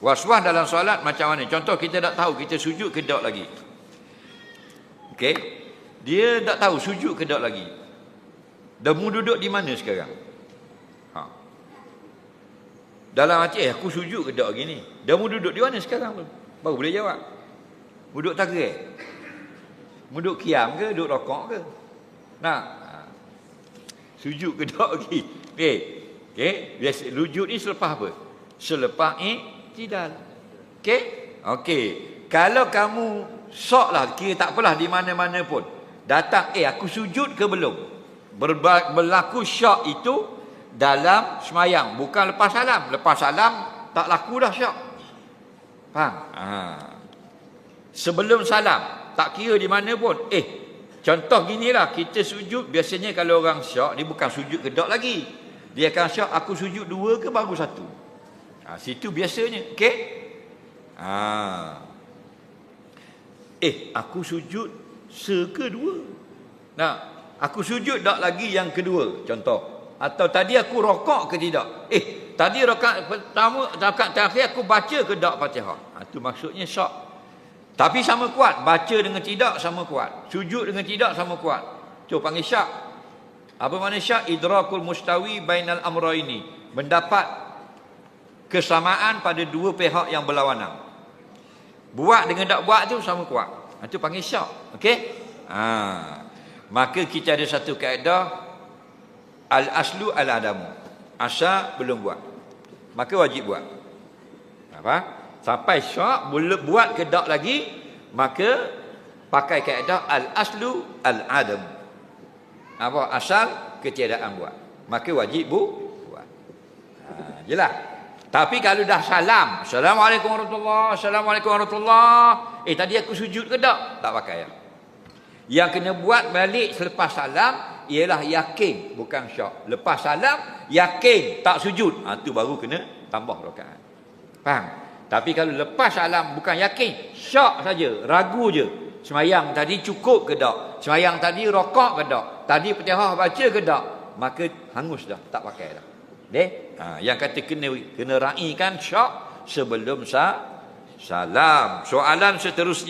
Was-was dalam solat macam mana? Contoh kita tak tahu kita sujud ke tak lagi. Okey. Dia tak tahu sujud ke tak lagi. Dah mu duduk di mana sekarang? Ha. Dalam hati, eh, aku sujud ke tak lagi ni? Mu duduk di mana sekarang? Baru boleh jawab. Duduk takrir. Mu duduk kiam ke, duduk rokok ke? Nah. Ha. Sujud ke tak lagi? Okey. Okey, biasa sujud ni selepas apa? Selepas i'tidal. Okey? Okey. Kalau kamu sok lah, kira tak apalah di mana-mana pun. Datang, eh aku sujud ke belum? Berba- berlaku syak itu dalam semayang. Bukan lepas salam. Lepas salam, tak laku dah syak. Faham? Ha. Sebelum salam, tak kira di mana pun. Eh, contoh ginilah, kita sujud, biasanya kalau orang syak, dia bukan sujud kedok lagi. Dia akan syak, aku sujud dua ke baru satu. Ha, situ biasanya. Okey? Ha. Eh, aku sujud sekedua. Nah, aku sujud tak lagi yang kedua. Contoh. Atau tadi aku rokok ke tidak? Eh, tadi rakaat pertama, rakaat terakhir aku baca ke tak Fatihah? Ha, itu maksudnya syak. Tapi sama kuat. Baca dengan tidak sama kuat. Sujud dengan tidak sama kuat. Itu panggil syak. Apa makna syak? Idrakul mustawi bainal amraini. Mendapat kesamaan pada dua pihak yang berlawanan. Buat dengan tak buat tu sama kuat. Itu panggil syak. Okey? Ha. Maka kita ada satu kaedah al-aslu al-adamu. Asal belum buat. Maka wajib buat. Apa? Sampai syak buat ke tak lagi, maka pakai kaedah al-aslu al-adam. Apa? Asal ketiadaan buat. Maka wajib bu buat. Ha, jelas. Tapi kalau dah salam, Assalamualaikum warahmatullahi Assalamualaikum warahmatullahi Eh tadi aku sujud ke tak? Tak pakai ya. Yang kena buat balik selepas salam ialah yakin bukan syak. Lepas salam yakin tak sujud. Ha tu baru kena tambah rakaat. Faham? Tapi kalau lepas salam bukan yakin, syak saja, ragu je. Semayang tadi cukup ke tak? Semayang tadi rokok ke tak? Tadi Fatihah baca ke tak? Maka hangus dah, tak pakai dah. Deh? Ha, yang kata kena kena raikan syak sebelum sa salam. Soalan seterusnya